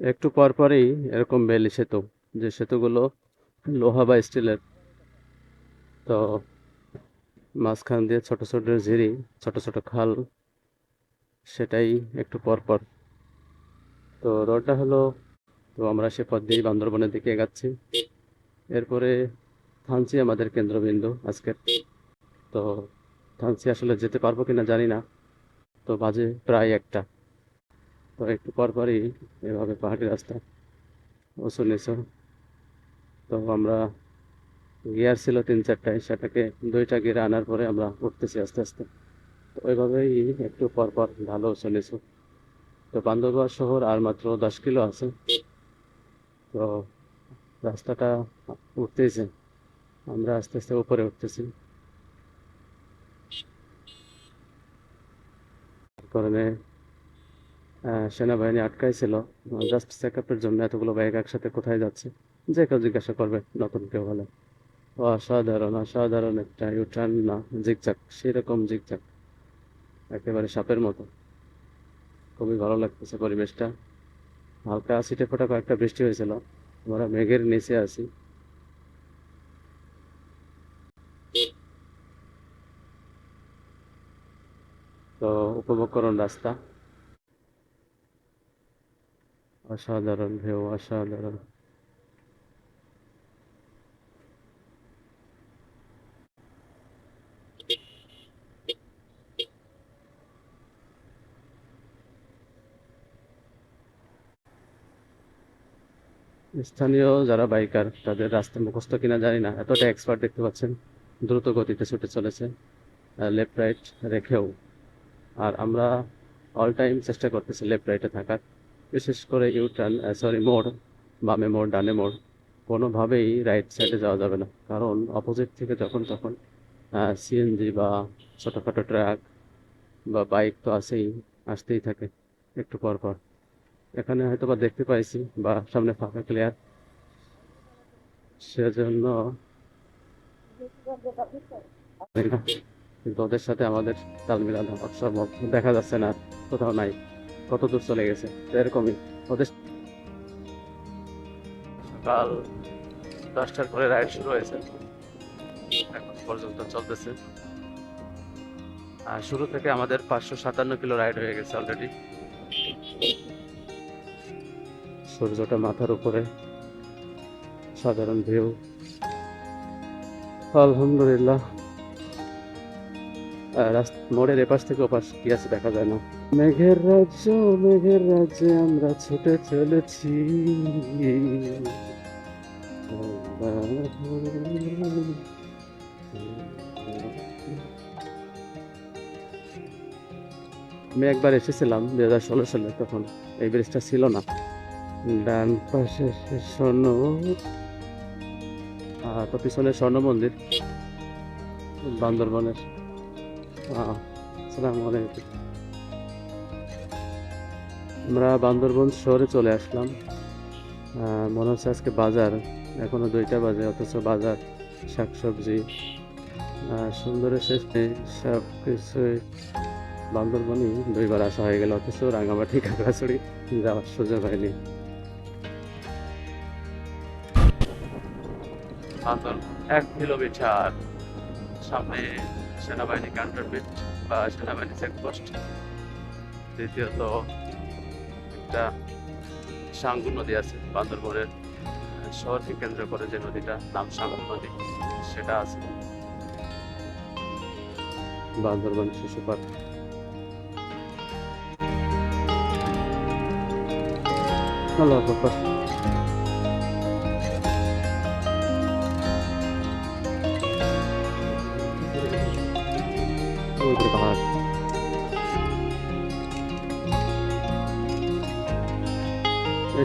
একটু পর পরই এরকম বেলি সেতু, যে সেতুগুলো লোহা বা স্টিলের। তো মাঝখান দিয়ে ছোট ছোট ঝিরি, ছোট ছোট খাল, সেটাই একটু পর পর। তো রোডটা হলো, তো আমরা সে পথ দিয়েই বান্দরবনের দিকে এগাচ্ছি। এরপরে থানচি আমাদের কেন্দ্রবিন্দু আজকের। তো থানচি আসলে যেতে পারব কিনা জানি না, তো বাজে প্রায় একটা। একটু পর পরই এভাবে পাহাড়ি রাস্তা উঁচু নিচু তো আমরা গিয়ার ছিল তিন চারটায়, সেটাকে দুইটা গিয়ারে আনার পরে আমরা উঠতেছি আস্তে আস্তে। তো ওইভাবেই একটু পর পর ভালো উঁচু তো বান্দরবান শহর আর মাত্র দশ কিলো আছে। তো রাস্তাটা উঠতেইছে আমরা আস্তে আস্তে উপরে উঠতেছি। কারণে সেনাবাহিনী আটকাইছিল। জাস্ট চেক আপের জন্য এতগুলো বাইক একসাথে কোথায় যাচ্ছে? যে কেউ জিজ্ঞাসা করবে, নতুন কেউ হলে। অসাধারণ অসাধারণ একটা ইউটার্ন না জিগজাক সেরকম জিগজাক একেবারে সাপের মতো। খুবই ভালো লাগতেছে পরিবেশটা। হালকা ছিটে ফোটা কয়েকটা বৃষ্টি হয়েছিল। আমরা মেঘের নিচে আছি। তো, উপভোগ করুন রাস্তা। অসাধারণ ভিউ অসাধারণ। স্থানীয় যারা বাইকার, তাদের রাস্তা মুখস্থ কিনা জানি না, এতটা এক্সপার্ট দেখতে পাচ্ছেন, দ্রুত গতিতে ছুটে চলেছে লেফট রাইট রেখেও। আর আমরা অল টাইম চেষ্টা করতেছি লেফট রাইটে থাকার। বিশেষ করে ইউটার্ন সরি মোড়, বামে মোড়, ডানে মোড়, কোনোভাবেই রাইট সাইডে যাওয়া যাবে না। কারণ অপোজিট থেকে যখন তখন সিএনজি বা ছোটোখাটো ট্রাক বা বাইক তো আসেই, আসতেই থাকে একটু পর পর। এখানে হয়তো বা দেখতে পাইছি বা সামনে ফাঁকা ক্লিয়ার সেজন্য কিন্তু ওদের সাথে আমাদের তাল মিলানো অসম্ভব দেখা যাচ্ছে না, কোথাও নাই। কত দূর চলে গেছে? এরকমই। ওদের সকাল দশটার পরে রাইড শুরু হয়েছে। এখন পর্যন্ত চলতেছে। আর শুরু থেকে আমাদের পাঁচশো সাতান্ন কিলো রাইড হয়ে গেছে অলরেডি সূর্যটা মাথার উপরে। সাধারণ ভিউ আলহামদুলিল্লাহ। মোড়ের এপাশ থেকে ওপাশ কি আছে দেখা যায় না। মেঘের রাজ্য মেঘের রাজ্যে আমরা ছুটে চলেছি। আমি একবার এসেছিলাম দু হাজার ষোলো সালে তখন এই ব্রিজটা ছিল না। ডান পাশে স্বর্ণ আহ, তো পিছনে স্বর্ণ মন্দির বান্দরবনের। আমরা বান্দরবন শহরে চলে আসলাম। মনে হচ্ছে আজকে বাজার, এখনও দুইটা বাজে, অথচ বাজার, শাকসবজি সুন্দরের শেষ সব কিছুই বান্দরবনই দুইবার আসা হয়ে গেল, অথচ রাঙামাটি খাগড়াছড়ি যাওয়ার সুযোগ হয়নি। এক কিলোমিটার সামনে সেনাবাহিনী ক্যান্টনমেন্ট বা সেনাবাহিনী চেকপোস্ট দ্বিতীয়ত, একটা সাঙ্গু নদী আছে, বান্দরবনের শহরকে কেন্দ্র করে যে নদীটা, নাম সাঙ্গু নদী, সেটা আছে। বান্দরবন শিশু পার্ক। আল্লাহ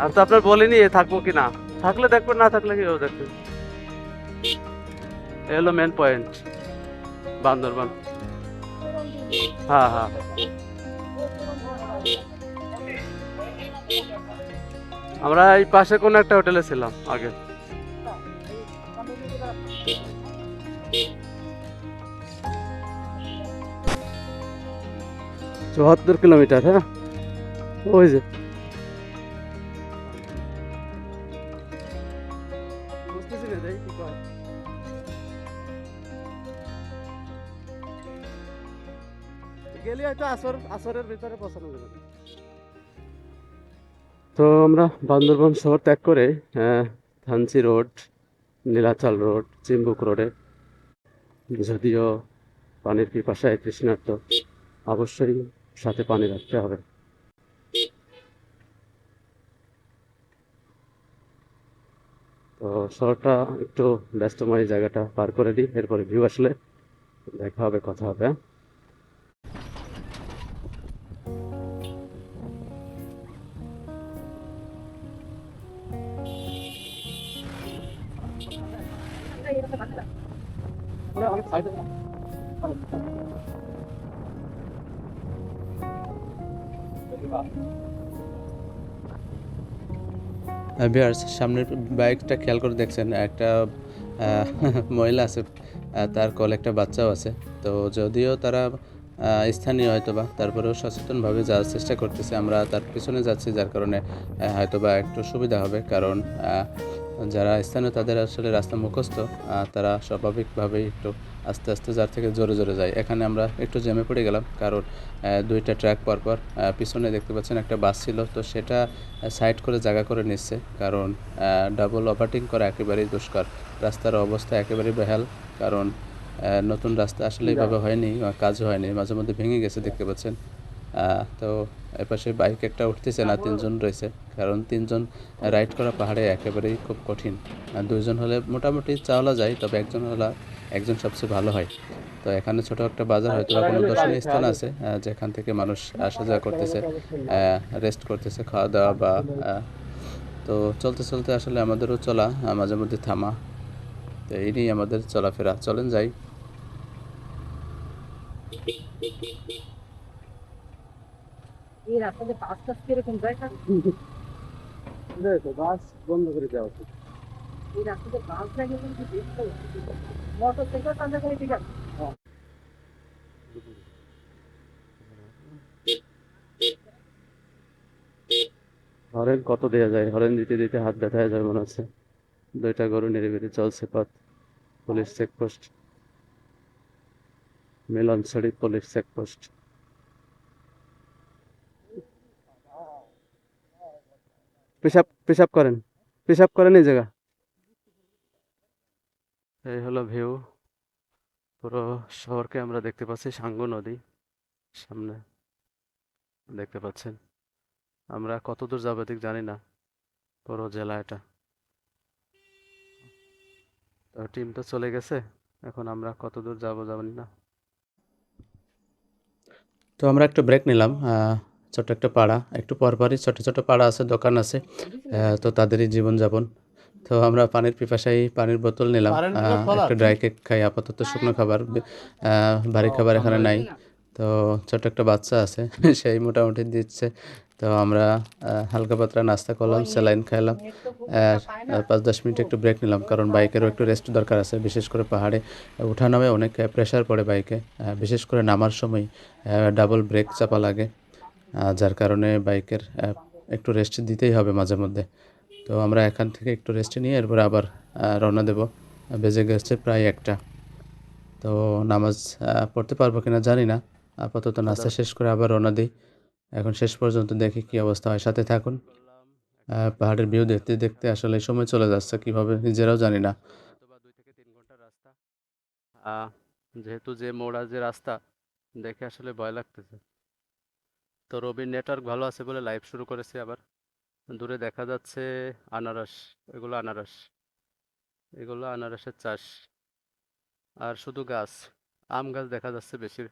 আমি তো আপনার বলিনি থাকব কিনা থাকলে দেখবেন, না থাকলে কেউ দেখবে এ হলো মেন পয়েন্ট বান্দরবান। হ্যাঁ হ্যাঁ। আমরা এই পাশে কোন একটা হোটেলে ছিলাম আগে। চুয়াত্তর কিলোমিটার হ্যাঁ? ওই যে। আসর, আসরের ভিতরে পৌঁছানো যাবে তো আমরা বান্দরবান শহর ত্যাগ করে থানচি রোড, নীলাচল রোড, চিম্বুক রোডে, যদিও পানির পিপাসায় তৃষ্ণার্ত, অবশ্যই সাথে পানি রাখতে হবে তো শহরটা একটু ব্যস্তময় জায়গাটা পার করে দিই, এরপরে ভিউ আসলে দেখা হবে, কথা হবে হ্যাঁ? ভিউয়ার্স সামনের বাইকটা খেয়াল করে দেখছেন, একটা মহিলা আছে তার কল একটা বাচ্চাও আছে। তো যদিও তারা স্থানীয় হয়তোবা, তারপরেও সচেতনভাবে যাওয়ার চেষ্টা করতেছে, আমরা তার পিছনে যাচ্ছি, যার কারণে হয়তোবা একটু সুবিধা হবে, কারণ যারা স্থানীয় তাদের আসলে রাস্তা মুখস্থ তারা স্বাভাবিকভাবেই একটু আস্তে আস্তে যার থেকে জোরে জোরে যায়। এখানে আমরা একটু জ্যামে পড়ে গেলাম কারণ দুইটা ট্র্যাক পরপর আহ, পিছনে দেখতে পাচ্ছেন একটা বাস ছিল তো সেটা সাইড করে জায়গা করে নিচ্ছে কারণ ডাবল ওভারটেক করা একেবারেই দুষ্কর। রাস্তার অবস্থা একেবারেই বেহাল কারণ নতুন রাস্তা আসলে এইভাবে হয়নি কাজ হয়নি মাঝে মধ্যে ভেঙে গেছে দেখতে পাচ্ছেন। আহ, তো এপাশে বাইক একটা উঠতেছে না, তিনজন রয়েছে। কারণ তিনজন রাইড করা পাহাড়ে একেবারেই খুব কঠিন। আর দুইজন হলে মোটামুটি চাওলা যায়, তবে একজন হলে একজন সবচেয়ে ভালো হয়। তো এখানে ছোট একটা বাজার হয়তো কোনো দর্শনীয় স্থান আছে যেখান থেকে মানুষ আসা যাওয়া করতেছে রেস্ট করতেছে খাওয়া দাওয়া বা তো চলতে চলতে আসলে আমাদেরও চলা মাঝে মধ্যে থামা। তো এই নিয়েই আমাদের চলাফেরা। চলেন যাই। এই রাস্তাতে বাস টাস কীরকম যায় না বাস বন্ধ করে দেওয়া উচিত এই রাস্তাতে বাস যায় কিন্তু মোটর সাইকেল সামনে করে ঠিক আছে হরেন কত দেওয়া যায়? হরেন দিতে দিতে হাত ব্যথা হয়ে যাবে মনে হচ্ছে। দুইটা গরু নিরিবিলি চলছে পথ। Police checkpost Milonchhari police checkpost পেশাব পেশাব করেন। পেশাব করেন এই জায়গা। এই হলো ভিউ পুরো শহরকে আমরা দেখতে পাচ্ছি সাঙ্গু নদী। সামনে দেখতে পাচ্ছেন। আমরা কত দূর যাব ঠিক জানি না। পুরো জেলা এটা। তো টিম তো চলে গেছে। এখন আমরা কত দূর যাব জানি না। তো আমরা একটু ব্রেক নিলাম। ছোট্ট একটা পাড়া একটু পরপরই ছোট ছোট পাড়া আছে দোকান আছে তো তাদেরই জীবনযাপন। তো আমরা পানির পিপাসায় পানির বোতল নিলাম একটা ড্রাই কেক খাই আপাতত শুকনো খাবার ভারী খাবার এখানে নাই। তো ছোট একটা বাচ্চা আছে সেই মোটামুটি দিচ্ছে। তো আমরা হালকা পাতলা নাস্তা করলাম স্যালাইন খাইলাম পাঁচ দশ মিনিট একটু ব্রেক নিলাম কারণ বাইকেরও একটু রেস্ট দরকার আছে বিশেষ করে পাহাড়ে। ওঠা নামে অনেক প্রেশার পড়ে বাইকে বিশেষ করে নামার সময় ডাবল ব্রেক চাপা লাগে। যার কারণে বাইকের একটু রেস্ট দিতেই হবে মাঝে মধ্যে। তো আমরা এখান থেকে একটু রেস্ট নিয়ে এরপর আবার রওনা দেব। বেজে গেছে প্রায় একটা। তো নামাজ পড়তে পারব কিনা জানি না। আপাতত নাস্তা শেষ করে আবার রওনা দিই। এখন শেষ পর্যন্ত দেখি কি অবস্থা হয়। সাথে থাকুন। পাহাড়ের ভিউ দেখতে দেখতে আসলে সময় চলে যাচ্ছে। কীভাবে নিজেরাও জানি না। দুই থেকে তিন ঘণ্টার রাস্তা। যেহেতু যে মোড়া যে রাস্তা দেখে আসলে ভয় লাগতেছে। তো রবির নেটওয়ার্ক ভালো আছে বলে লাইভ শুরু করেছি আবার। দূরে দেখা যাচ্ছে আনারস, এগুলো আনারস, এগুলো আনারসের চাষ। আর শুধু গাছ, আম গাছ দেখা যাচ্ছে বেশি।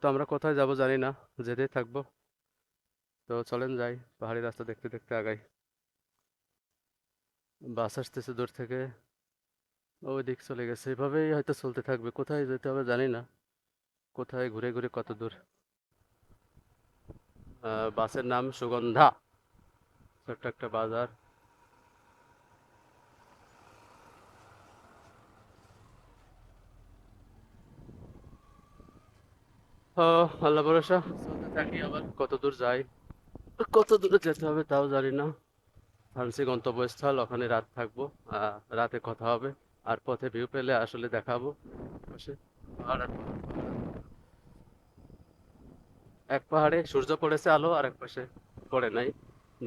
তো আমরা কোথায় যাব জানি না, যেতেই থাকব। তো চলেন যাই, পাহাড়ি রাস্তা দেখতে দেখতে আগাই। বাস আসতেছে দূর থেকে। ওই দিক চলে গেছে। এভাবেই হয়তো চলতে থাকবে। কোথায় যেতে হবে জানি না। কোথায় ঘুরে ঘুরে কত দূর। বাসের নাম সুগন্ধা। ছোট্ট একটা বাজার। আল্লাহ ভরসা। থাকি আবার, কত দূর যাই? কত দূরে যেতে হবে তাও জানি না। ফান্সি গন্তব্যস্থল, ওখানে রাত থাকব। রাতে কথা হবে। আর পথে ভিউ পেলে আসলে দেখাবো। পাশে আর পাহাড়, পাহাড় আর পাহাড়। এক পাহাড়ে সূর্য পড়েছে আলো আর এক পাশে পড়ে নাই,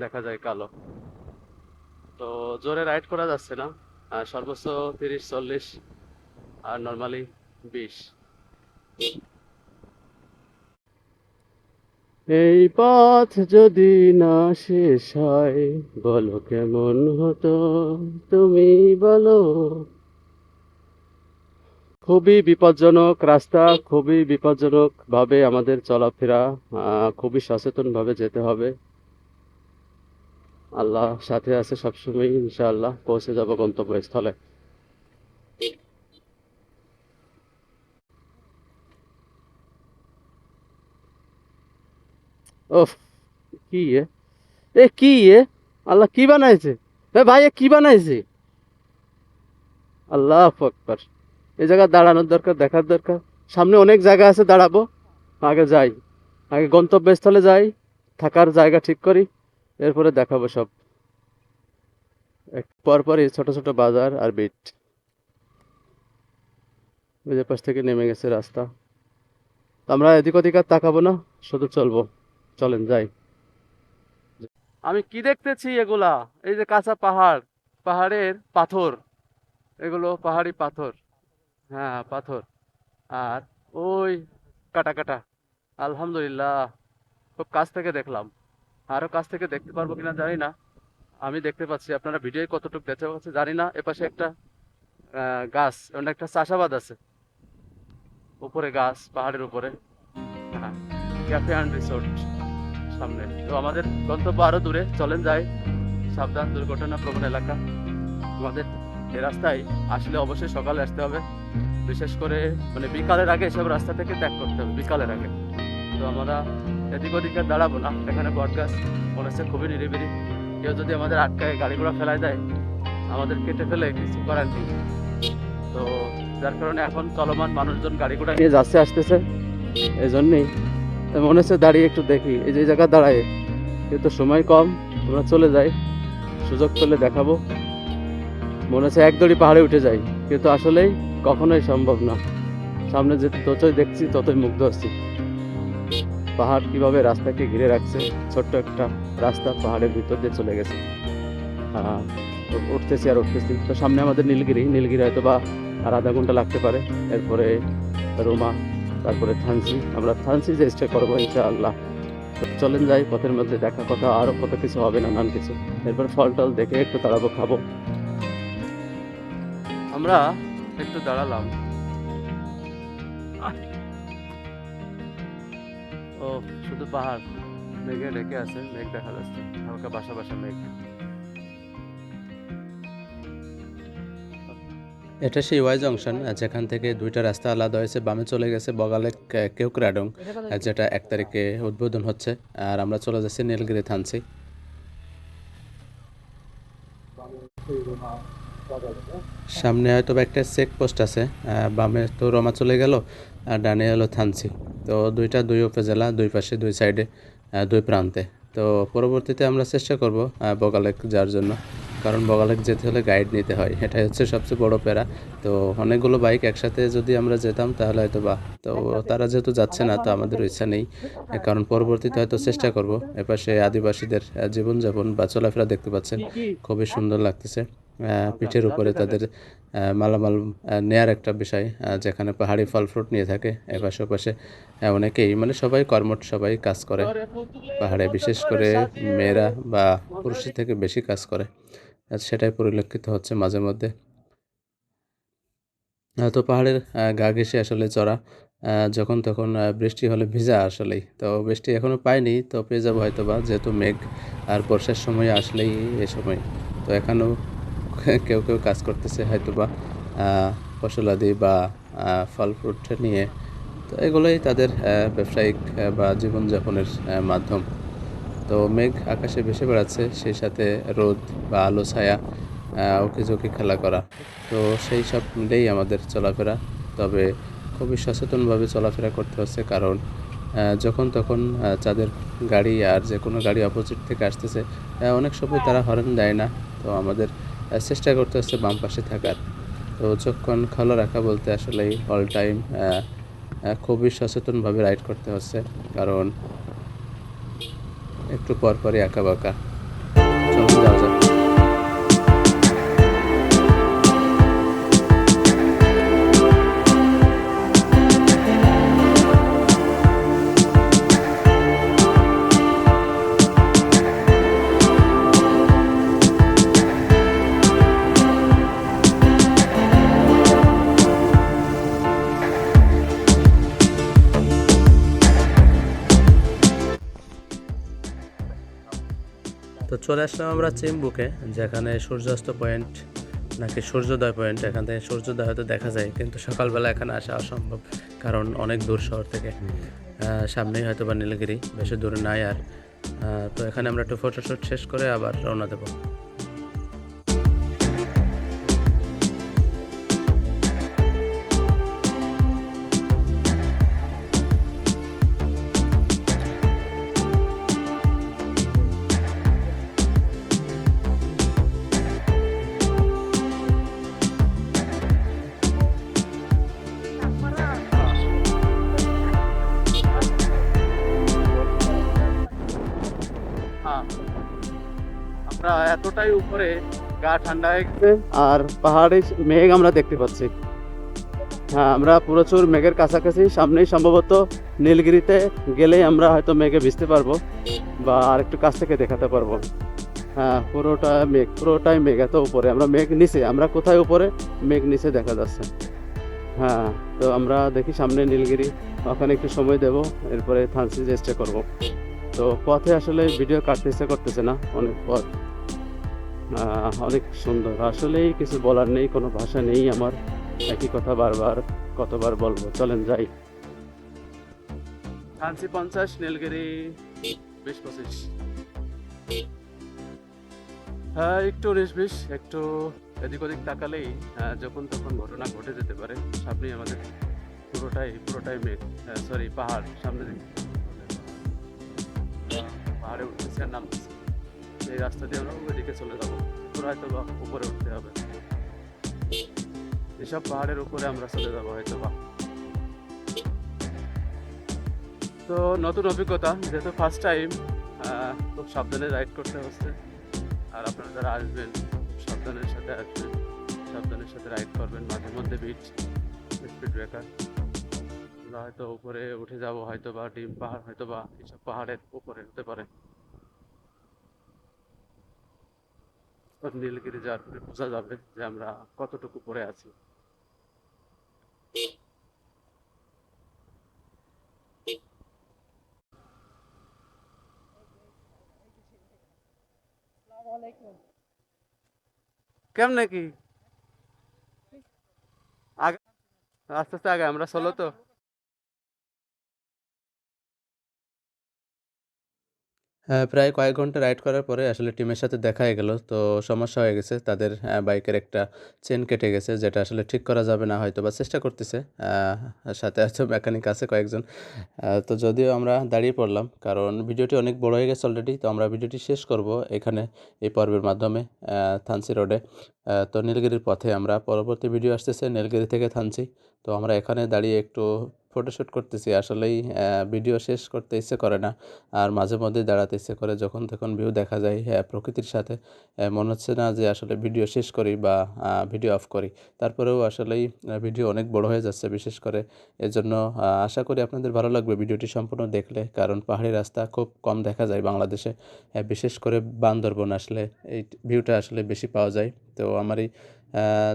দেখা যায় কালো। তো জোরে রাইড করা যাচ্ছে না, আর সর্বোচ্চ তিরিশ, চল্লিশ, আর নর্মালি বিশ। এই পথ যদি না শেষ হয়, বলো কেমন হতো? তুমি বলো। খুবই বিপজ্জনক রাস্তা, খুবই বিপজ্জনক ভাবে আমাদের চলাফেরা খুবই সচেতন ভাবে যেতে হবে। আল্লাহ সাথে আছে সবসময় ইনশাআল্লাহ পৌঁছে যাব গন্তব্যস্থলে। ওফ, কি এ? এ, কি এ? আল্লাহ কি বানাইছে? ভাই কি বানাইছে? আল্লাহ আকবার। এই জায়গা দাঁড়ানোর দরকার, দেখার দরকার। সামনে অনেক জায়গা আছে, দাঁড়াবো। আগে যাই। আগে গন্তব্যস্থলে যাই, থাকার জায়গা ঠিক করি, এরপরে দেখাবো সব। পরপরই ছোট ছোট বাজার আর বিট ওই পাশ থেকে নেমে গেছে রাস্তা। আমরা এদিক ওদিক আর তাকাবো না, শুধু চলবো। চলেন, যাই। আমি কি দেখতেছি এগুলা? এই যে কাঁচা পাহাড়, পাহাড়ের পাথর। এগুলো পাহাড়ি পাথর। হ্যাঁ পাথর। আর ওই কাটা কাটা। আলহামদুলিল্লাহ। খুব কাছ থেকে দেখলাম। আরও কাছ থেকে দেখতে পারব কিনা জানি না। আমি দেখতে পাচ্ছি। আপনারা ভিডিও কতটুকু দেখতে পাচ্ছেন জানি না। এপাশে একটা গাছ মানে একটা চাষাবাদ আছে। উপরে গাছ, পাহাড়ের উপরে। হ্যাঁ ক্যাফে অ্যান্ড রিসোর্ট সামনে। তো আমাদের গন্তব্য আরও দূরে। চলেন যাই। সাবধান দুর্ঘটনা প্রবণ এলাকা। আমাদের এই রাস্তায় আসলে অবশ্যই সকালে আসতে হবে। বিশেষ করে মানে বিকালের আগে এসব রাস্তা থেকে ত্যাগ করতে হবে, বিকালের আগে। তো আমরা এদিক ওদিক আর দাঁড়াবো না, এখানে বট গাছ মনে হচ্ছে খুবই নিরিবিলি। কেউ যদি আমাদের আটকায় গাড়ি ঘোড়া ফেলায় দেয়, আমাদের কেটে ফেলে কিছু করার নেই। তো যার কারণে এখন চলমান মানুষজন গাড়ি ঘোড়া নিয়ে যাচ্ছে, আসতেছে। এই জন্যেই মনে হচ্ছে দাঁড়িয়ে একটু দেখি, এই যে জায়গা দাঁড়ায়। কিন্তু সময় কম, আমরা চলে যাই। সুযোগ পেলে দেখাবো। মনে হচ্ছে এক দড়ি পাহাড়ে উঠে যাই, কিন্তু আসলেই কখনোই সম্ভব না। সামনে যে যতই দেখছি, ততই মুগ্ধ হচ্ছি পাহাড় কীভাবে রাস্তাকে ঘিরে রাখছে, ছোট্ট একটা রাস্তা পাহাড়ের ভিতর দিয়ে চলে গেছে। উঠতেছি আর উঠতেছি। তো সামনে আমাদের নীলগিরি নীলগিরি হয়তো বা আর আধা ঘণ্টা লাগতে পারে। এরপরে রোমা, তারপরে থানসি। আমরা থানসি যে স্টে করব ইনশাআল্লাহ। চলেন যাই, পথের মধ্যে দেখা, কথা আরও কত কিছু হবে নানান কিছু। এরপর ফল টল দেখে একটু দাঁড়াবো খাব। আমরা একটু দাঁড়ালাম। ও শুধু পাহাড়। মেঘে ঢেকে আছে মেঘ দেখা যাচ্ছে। হালকা বাসা বাসা মেঘ। এটা সেই ওয়াই জংশন যেখান থেকে দুইটা রাস্তা আলাদা হয়েছে বামে চলে গেছে বগালে কেউক্রাডং যেটা এক তারিখে উদ্বোধন হচ্ছে। আর আমরা চলে যাচ্ছি নীলগিরি থানসি সামনে হয়তো বা একটা চেক পোস্ট আছে বামে তো রমা চলে গেল, আর ডানে হলো থানসি। তো দুইটা দুই উপজেলা, দুই পাশে, দুই সাইডে দুই প্রান্তে। তো পরবর্তীতে আমরা চেষ্টা করব বগালেক যাওয়ার জন্য। কারণ বগালেক যেতে হলে গাইড নিতে হয়, এটাই হচ্ছে সবচেয়ে বড় প্যারা। তো অনেকগুলো বাইক একসাথে যদি আমরা যেতাম, তাহলে হয়তো বা, তো তারা যেহেতু যাচ্ছে না, তো আমাদের ইচ্ছা নেই। কারণ পরবর্তীতে হয়তো চেষ্টা করব, এপাশে আদিবাসীদের জীবনযাপন বা চলাফেরা দেখতে পাচ্ছেন। খুবই সুন্দর লাগতেছে। পিঠের উপরে তাদের মালামাল নেয়ার একটা বিষয় যেখানে পাহাড়ি ফল ফ্রুট নিয়ে থাকে। এপাশে ওপাশে অনেকেই মানে সবাই কর্মঠ সবাই কাজ করে। পাহাড়ে বিশেষ করে মেয়েরা বা পুরুষের থেকে বেশি কাজ করে। সেটাই পরিলক্ষিত হচ্ছে মাঝে মধ্যে। তো পাহাড়ের গা ঘেঁষে আসলে চড়া যখন তখন বৃষ্টি হলে ভিজা আসলেই। তো বৃষ্টি এখনও পাইনি তো পেয়ে যাব হয়তো বা যেহেতু মেঘ আর বর্ষার সময় আসলেই এ সময়। তো এখানেও কেউ কেউ কাজ করতেছে হয়তো বা ফসলাদি বা ফল ফ্রুট নিয়ে। তো এগুলোই তাদের ব্যবসায়িক বা জীবনযাপনের মাধ্যম। তো মেঘ আকাশে ভেসে বেড়াচ্ছে, সেই সাথে রোদ বা আলো, ছায়া ওকে ঝুঁকি খেলা করা। তো সেই সব মিলেই আমাদের চলাফেরা। তবে খুবই সচেতনভাবে চলাফেরা করতে হচ্ছে কারণ যখন তখন যাদের গাড়ি আর যে কোনো গাড়ি অপোজিট থেকে আসতেছে অনেক সময় তারা হর্ন দেয় না। তো আমাদের চেষ্টা করতে হচ্ছে বাম পাশে থাকার। তো যখন খোলা রাখা বলতে আসলে অল টাইম খুবই সচেতনভাবে রাইড করতে হচ্ছে, কারণ একটু পরপরই আঁকা বাঁকা চলতে যাওয়া যাক। চলে আসলাম আমরা চেম্বুকে যেখানে সূর্যাস্ত পয়েন্ট নাকি সূর্যোদয় পয়েন্ট এখান থেকে সূর্যোদয় হয়তো দেখা যায় কিন্তু সকালবেলা এখানে আসা অসম্ভব কারণ অনেক দূর শহর থেকে। সামনেই হয়তো বা নীলগিরি বেশি দূরে নাই আর তো এখানে আমরা একটু ফটোশ্যুট শেষ করে আবার রওনা দেবো। এতটাই উপরে গা ঠান্ডা হয়ে আর পাহাড়ে মেঘ আমরা দেখতে পাচ্ছি। হ্যাঁ আমরা প্রচুর মেঘের কাছাকাছি। সামনেই সম্ভবত নীলগিরিতে গেলেই আমরা হয়তো মেঘে ভিজতে পারব বা আর একটু কাছ থেকে দেখাতে পারব। হ্যাঁ পুরোটা মেঘ, পুরোটাই মেঘ, এত উপরে। আমরা মেঘ নিচে, আমরা কোথায় উপরে? মেঘ নিচে দেখা যাচ্ছে। হ্যাঁ তো আমরা দেখি সামনে নীলগিরি। ওখানে একটু সময় দেব, এরপরে থানসি চেষ্টা করব। তো পথে আসলে ভিডিও কাটতে ইচ্ছে করতেছে না, অনেক পথ। অনেক সুন্দর। আসলেই কিছু বলার নেই, কোনো ভাষা নেই আমার। একই কথা বারবার, কতবার বলব? চলেন যাই। থানসি পঞ্চাশ, নীলগিরি বিশ পঁচিশ। হ্যাঁ একটু উনিশ বিশ, একটু এদিক ওদিক তাকালেই যখন তখন ঘটনা ঘটে যেতে পারে। সামনেই আমাদের পুরোটাই পুরোটাই মেঘ সরি পাহাড় সামনে। পাহাড়ে উঠতেছে আর নামতেছে। এই রাস্তা দিয়ে আমরা ওইদিকে চলে যাব। পুরো হয়তো বা উপরে উঠতে হবে। এসব পাহাড়ের উপরে আমরা চলে যাব হয়তো বা। তো নতুন অভিজ্ঞতা, যেহেতু ফার্স্ট টাইম খুব সাবধানে রাইড করতে হচ্ছে। আর আপনারা যারা আসবেন, সাবধানের সাথে আসবেন, সাবধানের সাথে রাইড করবেন, মাঝে মধ্যে বিট স্পিড ব্রেকার আমরা হয়তো উপরে উঠে যাব হয়তো বা ডিম পাহাড় হয়তো বা এইসব পাহাড়ের উপরে হতে পারে। আর নীলগিরি যাওয়ার পরে বোঝা যাবে যে আমরা কতটুকু পরে আছি। কেমনে কি? আগে আস্তে আস্তে আগে আমরা চলো তো? প্রায় কয়েক ঘণ্টা রাইড করার পরে আসলে টিমের সাথে দেখা হয়ে গেল। তো সমস্যা হয়ে গেছে, তাদের বাইকের একটা চেন কেটে গেছে, যেটা আসলে ঠিক করা যাবে না হয়তো বা চেষ্টা করতেছে। সাথে হয়তো মেকানিক আছে কয়েকজন। তো যদিও আমরা দাঁড়িয়ে পড়লাম, কারণ ভিডিওটি অনেক বড় হয়ে গেছে অলরেডি তো আমরা ভিডিওটি শেষ করব এখানে এই পর্বের মাধ্যমে থানসি রোডে তো নীলগিরির পথে আমরা পরবর্তী ভিডিও আসতেছে, নীলগিরি থেকে থানসি তো আমরা এখানে দাঁড়িয়ে একটু ফটোশ্যুট করতেছি আসলেই ভিডিও শেষ করতে ইচ্ছে করে না। আর মাঝে মধ্যে দাঁড়াতে ইচ্ছে করে যখন তখন ভিউ দেখা যায় হ্যাঁ প্রকৃতির সাথে মনে হচ্ছে না যে আসলে ভিডিও শেষ করি বা ভিডিও অফ করি। তারপরেও আসলেই ভিডিও অনেক বড় হয়ে যাচ্ছে বিশেষ করে। এর জন্য আশা করি আপনাদের ভালো লাগবে ভিডিওটি সম্পূর্ণ দেখলে। কারণ পাহাড়ি রাস্তা খুব কম দেখা যায় বাংলাদেশে বিশেষ করে বান্দরবন আসলে এই ভিউটা আসলে বেশি পাওয়া যায়। তো আমারই আহ,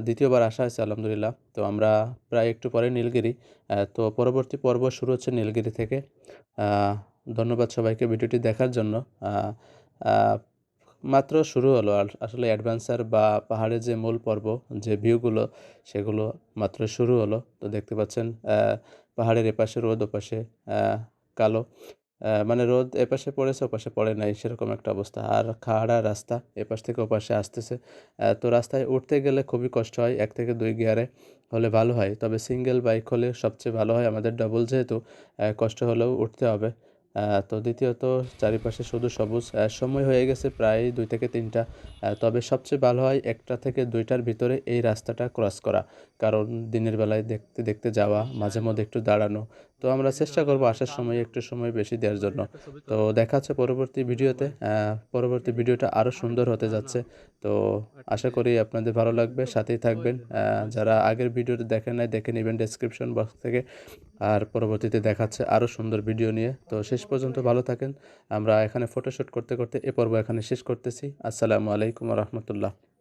দ্বিতীয়বার আসা হয়েছে, আলহামদুলিল্লাহ। তো আমরা প্রায় একটু পরে নীলগিরি। তো পরবর্তী পর্ব শুরু হচ্ছে নীলগিরি থেকে। ধন্যবাদ সবাইকে ভিডিওটি দেখার জন্য। মাত্র শুরু হলো। আসলে অ্যাডভেঞ্চার বা পাহাড়ের যে মূল পর্ব, যে ভিউগুলো, সেগুলো মাত্র শুরু হলো। তো দেখতে পাচ্ছেন পাহাড়ের এপাশে, রোদ ওপাশে কালো। মানে রোদ এপাশে পড়েছে, ওপাশে পড়ে নাই, সেরকম একটা অবস্থা। আর খাড়া রাস্তা এপাশ থেকে ওপাশে আসতেছে। তো রাস্তায় উঠতে গেলে খুবই কষ্ট হয়, এক থেকে দুই গিয়ারে হলে ভালো হয়। তবে সিঙ্গেল বাইক হলে সবচেয়ে ভালো হয়, আমাদের ডবল যেহেতু কষ্ট হলেও উঠতে হবে। তো দ্বিতীয়ত চারিপাশে শুধু সবুজ সময় হয়ে গেছে প্রায় দুই থেকে তিনটা। তবে সবচেয়ে ভালো হয় একটা থেকে দুইটার ভিতরে এই রাস্তাটা ক্রস করা, কারণ দিনের বেলায় দেখতে দেখতে যাওয়া, মাঝে মধ্যে একটু দাঁড়ানো। তো আমরা চেষ্টা করব আসার সময় একটু সময় বেশি দেওয়ার জন্য। তো দেখা হচ্ছে পরবর্তী ভিডিওতে পরবর্তী ভিডিওটা আরও সুন্দর হতে যাচ্ছে। তো আশা করি আপনাদের ভালো লাগবে, সাথেই থাকবেন। যারা আগের ভিডিওটা দেখেন নাই, দেখে নেবেন ডেসক্রিপশন বক্স থেকে। আর পরবর্তীতে দেখাচ্ছে আরও সুন্দর ভিডিও নিয়ে। তো শেষ পর্যন্ত ভালো থাকেন। আমরা এখানে ফটোশ্যুট করতে করতে এ পর্ব এখানে শেষ করতেছি। আসসালামু আলাইকুম রহমতুল্লাহ।